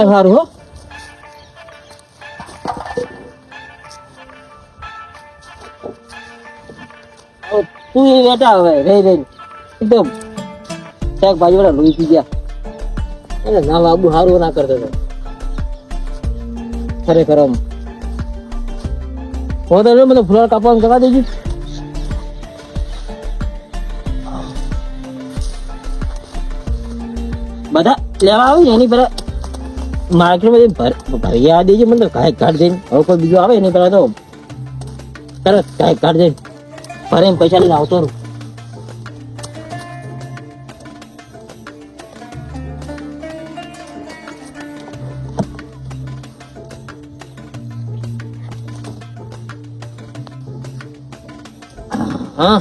આ સારું હો. તું એ બેટા હવે, રહી રહી. એકદમ. શાકભાજી વાળા લોહી પી ગયા. એને ના બાબુ સારું ના કરતો હતો ખરેખર આમ. હું તો મને ફુલાર કાપવાનું કરવા દેજો. બધા લેવા આવે એની પેલા માર્કેટમાં ભર ભરી આ દેજો મને તો કાંઈ કાઢ દઈને હવે કોઈ બીજું આવે એની પેલા તો તરત કાંઈ કાઢ દઈને ભરે પૈસા લઈને આવતો રહું. હા.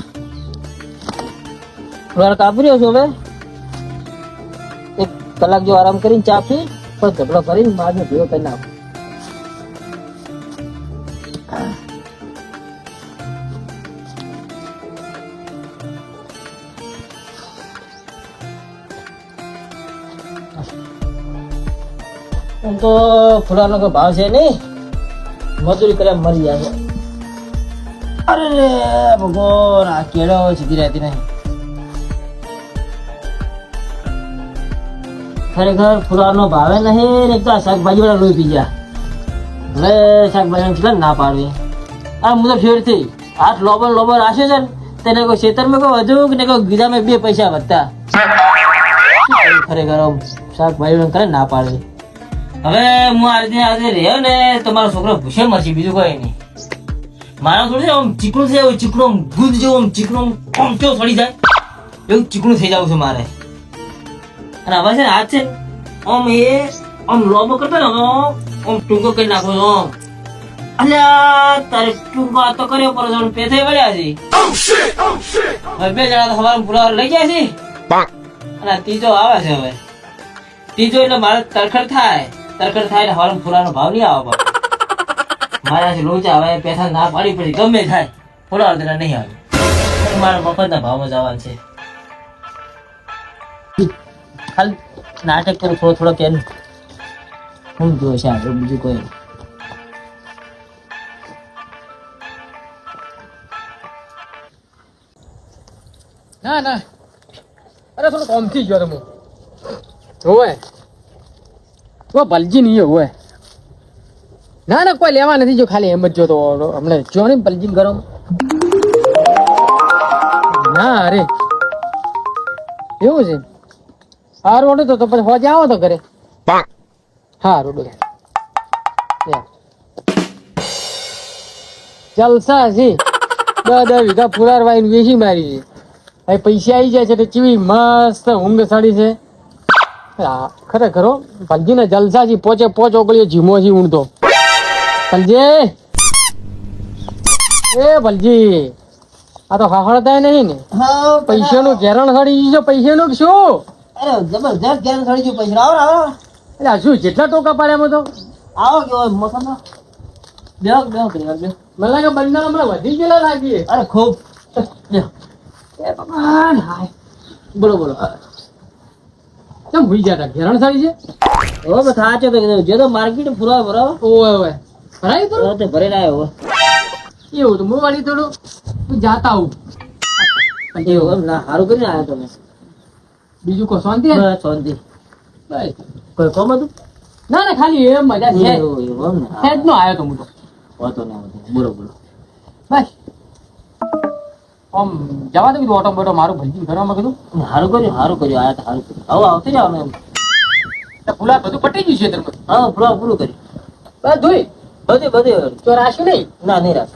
ફુલાર કાપી રહ્યો છું હવે. એક કલાક જો આરામ કરીને ચા પી. પછી ઝઘડો કરીને મારને ભેગો કરી નાખો. તો ફુલાનો કોઈ ભાવ છે નહીં. મજૂરી કર્યા મરી જાય. અરે ભગવાન, આ કેળો સીધી રહેતી નહીં. ખરેખર ફુલાનો ભાવે નહીં એક તો આ શાકભાજી વાળા લોહી પી ગયા. ભલે શાકભાજી કેટલા ના પાડવી આ મુજબ ફેર થઈ. આઠ લોબર લોબર આશે છે ને, તેને કોઈ ખેતરમાં કોઈ વધુ કે કોઈ ગીધામાં બે પૈસા વધતા. ખરેખર શાકભાજી કરે ના પાડવી હવે હું આ રીતે આજે રહ્યો ને તો મારો છોકરો ભૂસે મરશે, બીજું કોઈ નહીં. મારા થોડું છે આમ ચીકણું થઈ જાય ચીકણું દૂધ જેવું આમ ચીકણું આમ કેવું જાય. એવું ચીકણું થઈ જવું છે મારે. અને હવે છે ને હાથ છે આમ એ આમ લોબો કરતો ને આમ ટૂંકો કરી નાખો છો આમ. અલ્યા તારે ટૂંકો તો કર્યો પર પેથે પડ્યા છે. હવે બે જણા તો સવારે પુલાવ લઈ ગયા છે. અને ત્રીજો આવે છે હવે. ત્રીજો એટલે મારે તરખડ થાય. તરખડ થાય એટલે સવારે ફુલાનો ભાવ નહીં આવે મારાથી લોચા હવે પેથા ના પાડી પડી ગમે થાય. ફુલાવ તેના નહીં આવે. મારા મફતના ભાવમાં જવાનું છે. ખાલી નાટક કરું, થોડો થોડો કે હું જોવે છે આગળ બીજું કોઈ. ના ના. અરે, થોડું કોમથી ગયો તમે. હોવે તો ભલજી નહીં હોવે ના ના, કોઈ લેવા નથી જો ખાલી એમ જ જોતો હમણાં જો ને ભલજી ગરમ ના, અરે. એવું છે. હા રોડ તો તો પછી હોજે આવો તો ઘરે. હા ડો જલસા છે દસ દસ વીઘા વાઈને વેચી મારી છે. હવે પૈસા આવી જાય છે તો ચીવી મસ્ત ઊંઘ સાડી છે ખરેખર હો. ભલજીને જલસા છે પોચે પોચ ઓગળ્યો જીમો છે ઊંડતો ભલજી. એ ભલજી. આ તો હાહળતા નહીં ને. હા પૈસાનું ઘેરણ સડી છે પૈસાનું શું? અરે જબરજસ્ત જ્ઞાન સડી ગયું પૈસા. આવો આવો એટલે આ શું જેટલા ટોકા પાડ્યા તો? આવો કેવો મોસમમાં બેહો બેહો કરી વાર, મને લાગે બંને હમણાં વધી ગયેલા લાગીએ અરે ખૂબ. ભગવાન હાય. બોલો બોલો. કેમ ભૂઈ ગયા ઘેરણ સારી છે? ઓ બસ સાચો તો. જે તો માર્કેટ પુરાવા ભરાવો ઓય ઓય ભરાય તો? તે ભરેલા આવ્યો. એવું તો હું વાળી થોડું જાતા આવું. એવું એમ? ના સારું કરીને આવ્યા તમે. બીજું કોઈ શાંતિ? બસ શાંતિ. બસ. કોઈ કોમ હતું? ના ના ખાલી એમ મજા છે. હેજ નો? આવ્યો તો હું તો. વાતો ના વાંધો બોલો બોલો. બસ. આમ જવા દે કીધું ઓટો બોટો મારું ભજી ઘરમાં કીધું સારું કર્યું સારું કર્યું આયા તો સારું કર્યું. હવે આવતી જાવ એમ. ફૂલા બધું પટી ગયું છે તેમાં હા ફૂલા પૂરું કર્યું. બસ ધોઈ. બધી બધી. તો રાખ્યું નહીં? ના નહીં રાખ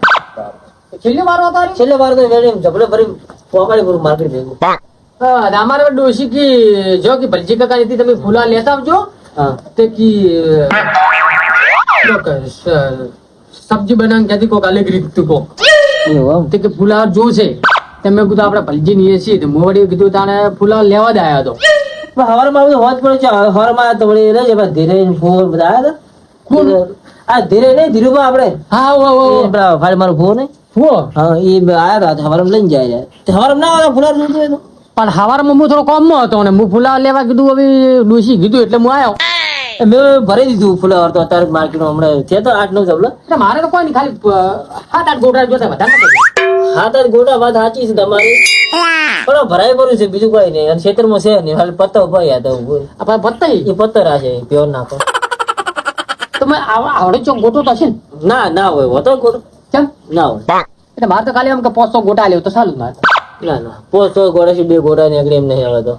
છેલ્લી વાર તારી છેલ્લે વાર તો ઝબડે ભરી પોકાડી પૂરું માર્કેટ ભેગું. અમારે ડોશી કી જો કે ભલજી કાકા જેથી તમે ફૂલા લેતા આવજો. તે કી સબ્જી બનાવીને ક્યાંથી કોક અલગ રીત એવું તે કે ફુલાવર જોશે તે મેં કીધું આપણે ભલજી નીએ છીએ. તો હું કીધું તાણે ફૂલા લેવા જ આવ્યા હતો હવારમાં બધું હોત પડે છે હવારમાં તો વળી રહે છે ધીરે ફોર બધા આવ્યા કોણ? આ ધીરે નહીં ધીરુભા આપણે. હા ઓ ઓ ભાઈ મારો ફોન નહીં ફોર હા એ આયા હતા હવાર લઈને જાય છે. હવારમાં ના આવે ફૂલા જોતું હોય તો? પણ હવારમાં હું થોડો કોમમાં હતો અને હું ફુલાવર લેવા કીધું હવે ડોશી કીધું એટલે હું આવ્યો મેં ભરી દીધું ફુલાવર તો અત્યારે માર્કેટમાં હમણાં છે તો આઠ નવ જબલો એટલે મારે તો કોઈ નહીં ખાલી હાથ આઠ ગોટા જોતા વધારે નથી. હાથ આઠ ગોટા વાત સાચી છે તમારી. પણ ભરાય ભર્યું છે બીજું કોઈ નહીં. અને ખેતરમાં છે નહીં. ખાલી પત્તો ભાઈ આ તો આપણે પત્તા એ પત્તર આ છે પ્યોર નાખો. તમે આવ- આવડે ચોક ગોટો તો હશે ને? ના હોય હોતો ગોટો. કેમ? ના હોય. એટલે મારે તો ખાલી આમ કે પોસો ગોટા લેવું તો સારું મારે ના ના પોસ્ટ ગોળા છે બે ગોળા નીકળે એમ નહીં હવે તો.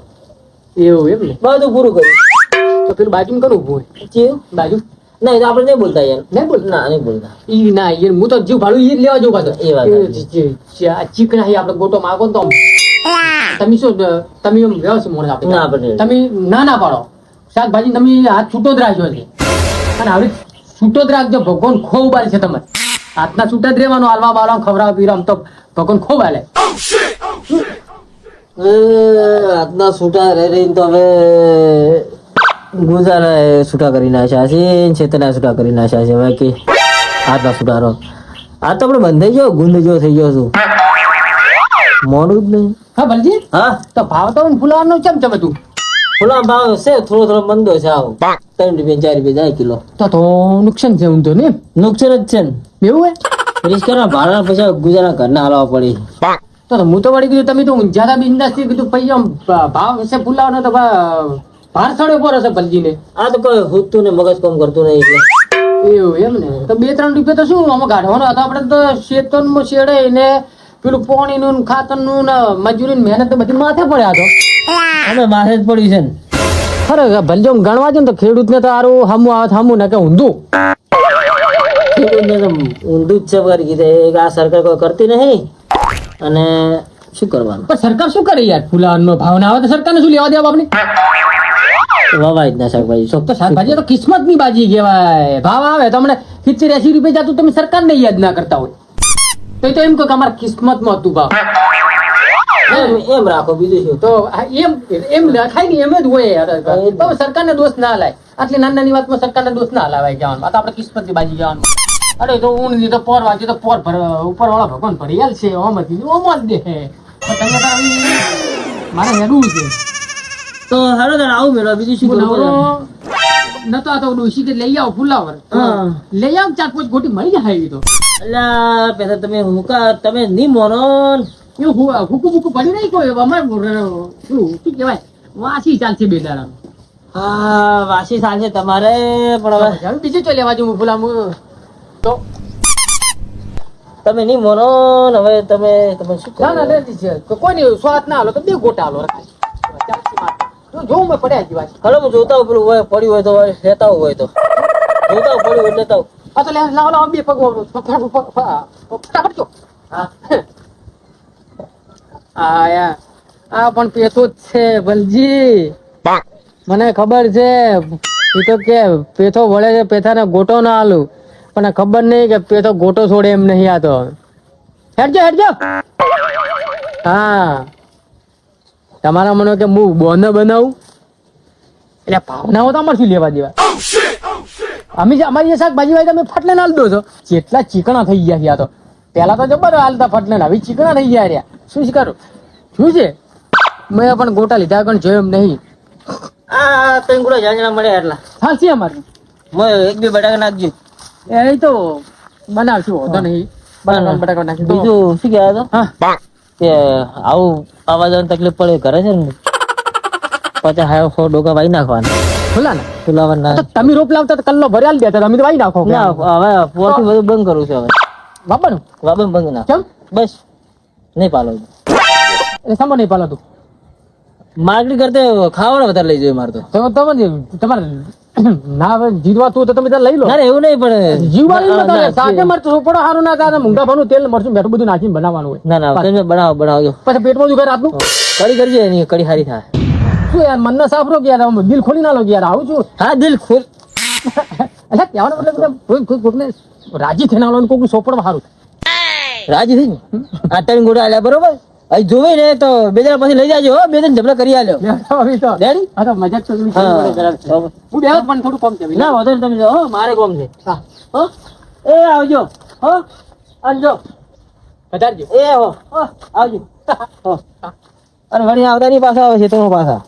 એવું એમ ને? બધું પૂરું કર્યું. તો પેલું બાજુ કરવું ઉભું હોય? બાજુ? ના એ તો આપણે નહીં બોલતા યાર. નહીં બોલ ના નહીં બોલતા. ઈ ના ઈ હું તો જીવ ભાડું ઈ લેવા જવું પાછો. એ વાત એ સાચી. જે- જે આ ચીકણા આપણે ગોટો માગો તો તમે શું તમે એમ વ્યવસ્થિત મોણ આપી ના આપણે તમે ના ના પાડો. શાકભાજી તમે હાથ છૂટો જ રાખજો છે અને હવે છૂટો જ રાખજો ભગવાન ખૂબ બાલ છે તમારે. હાથના છૂટા જ રહેવાનું હાલવા બાલવા ખવડાવ પીરામ તો ભગવાન ખૂબ એ આજના છૂટા રહી રહીને તો હવે ગુજારા છૂટા કરી નાખ્યા છે ચેતના છૂટા કરી નાખ્યા છે હવે કે આજના છૂટારો આ તો આપણે બંધાઈ ગયો ગુંદ જેવો થઈ ગયો છું. મોડું જ નહીં. હા ભલજી? હા? તો ભાવ તો ફુલાવાનું ચમ ચમ હતું ફૂલા ભાવ છે થોડો થોડો મંદો છે આવો. ત્રણ રૂપિયા ચાર રૂપિયા જાય કિલો. તો તો નુકસાન છે હું તો ને? નુકસાન જ છે ને. એવું હે? રિસ્કના ભાડા પૈસા ગુજારા ઘરના હાલવા પડી. તો હું તો વળી કીધું તમે તો ઊંઝારા બિંદાસથી કીધું પછી આમ ભાવ હશે ફુલાવાનો તો ભાર સડે ઉપર હશે ભલજીને. આ તો કોઈ હુતું ને મગજ કામ કરતું નહીં એટલે. એવું એમ ને? તો બે ત્રણ રૂપિયા તો શું આમાં કાઢવાનો હતો? આપણે તો શેતનમાં શેડે ને પેલું પોણીનું ખાતર ખાતરનું ને મજૂરી ને મહેનત તો બધી માથે પડ્યા તો. અમે માથે જ પડ્યું છે ને. ખરેખર ભલજો ગણવા છે ને તો ખેડૂતને તો સારું હમું આવે હમું ને કે ઊંધું. ઊંધું જ છે કરી કીધે આ સરકાર કોઈ કરતી નહીં. અને શું કરવાનું? પણ સરકાર શું કરે યાર? ફુલાવાનો ભાવ ના આવે તો સરકારને શું લેવા દેવા આપણે વવાય જ ના શાકભાજી. તો શાકભાજી તો કિસ્મતની બાજી કહેવાય. ભાવ આવે તો હમણાં સિત્તેર એસી રૂપિયા જતું તમે સરકારને યાદ ના કરતા હોય. તો તો એમ કહો કે અમારા કિસ્મતમાં હતું ભાવ. એમ એમ રાખો બીજું શું? તો એમ એમ લખાય ને એમ જ હોય તો સરકારને દોષ ના લાય. આટલી નાની નાની વાતમાં સરકારને દોષ ના લાવાય જવાનું આ તો આપણે કિસ્મતની બાજી જવાનું અરે તો ઊંડી તો પોર વાંચી તો પોર ભર ઉપર વાળા ભગવાન ભરિયાલ છે ઓમ હતી ઓમ જ દે તમે તાર મારે હેડવું છે. તો હારો તાર આવું મેળો બીજું શું હું કરવું નતો આ તો ડોશી કે લઈ આવો ફુલાવર. લઈ આવ ચાર પાંચ ગોટી મળી જાય એવી તો. એટલે પેલા તમે હુકા તમે નહીં મોનો. એવું હુ- હુકુ બુકુ પડી નહીં કોઈ અમારે શું કહેવાય? વાસી ચાલશે બે દાડા હા વાસી ચાલશે તમારે પણ બીજું ચો લેવા જવું ફુલા તો તમે નહીં મોનો હવે તમે તમે શું ના ના લેતી છે દીજે. તો કોઈ નહીં સ્વાદ ના હાલો તો બે ગોટા હાલો જોઉં મેં પડ્યા જીવા છે. હાલો હું જોતા પેલું હોય પડ્યું હોય તો લેતા હોય તો જોતા પડ્યું હોય લેતા. આ તો લે લાવ લાવો બે પગ વાળું. ફટાફટ જો. હા આ આ પણ પેતો જ છે ભલજી મને ખબર છે એ તો કે પેથો વળે છે પેથાને ગોટો ના આલું પણ ખબર નહીં કે તો ગોટો છોડે એમ નહીં આ તો હેડજો હેડજો હા તમારા મને કે હું બોને બનાવું એટલે ભાવનાઓ તો અમારથી લેવા દેવા અમે જે અમારી જે શાકભાજી હોય તમે ફટલે ના દો છો જેટલા ચીકણા થઈ ગયા છે આ તો પેલા તો જબર હાલતા ફટલે હવે ચીકણા થઈ ગયા રહ્યા શું કરું શું છે મેં પણ ગોટા લીધા પણ જોયો એમ નહીં આ ત્રણ ગુડા જાંજણા મળ્યા એટલા હા છે અમારે મેં એક બે બટાકા નાખજો એ તો બનાવશું હોતો નહીં. બટાકા બટાકા નાખી બીજું શું કહેવાય તો હા. કે આવું આવવા જવાની તકલીફ પડે ઘરે છે ને? પચાસ હાયો સો ડોકા વાઈ નાખવાના. ખુલ્લા ને ફુલાવાના તમે રોપ લાવતા તો કલ્લો ભરી દેતા તમે તો વાઈ નાખો ના હવે પોરથી બધું બંધ કરું છું હવે. બાબાનું વાબમ બંધ કેમ? બસ. નહીં પાલો એટલે સમો નહીં પાલો તું. માર્કેટ કરતે ખાવાનું વધારે લઈ જોઈએ મારે તો. તો તમે તમારે ના જીતવા તું તમે લઈ લો. ના ના, એવું નહીં પણ જીવવાનું ના, નથી સાથે મરચું સારું ના થાય મૂંગા ભાનું તેલ મરચું બેઠું બધું નાખીને બનાવવાનું હોય. ના ના તમે બનાવો બનાવજો. પછી પેટમાં રાતનું કડી કરજો એની કડી સારી થાય. શું યાર મનને સાફ રહો કે યાર દિલ ખોલી ના લો યાર આવું છું. હા દિલ ખુલ. એટલે કહેવાનો મતલબ કોઈ કોઈ રાજી થઈને આવવાનું સોપડ સારું રાજી થઈ ને આ ત્રણ ગોળા આલ્યા બરોબર? અહીં જોવે ને તો બે જણા પછી લઈ જાજો હો બે જણ ઝબલા કરી આલ્યો. ડેડી તો. મજાક તો હા. હું બેહો પણ થોડું કોમ છે. ના વધુ તમે હો મારે કોમ છે. હા. હો એ આવજો હો આવજો. વધારજો એ હો હો આવજો. હો. અને વળી આવતા ની પાછા આવે છે તો પાછા.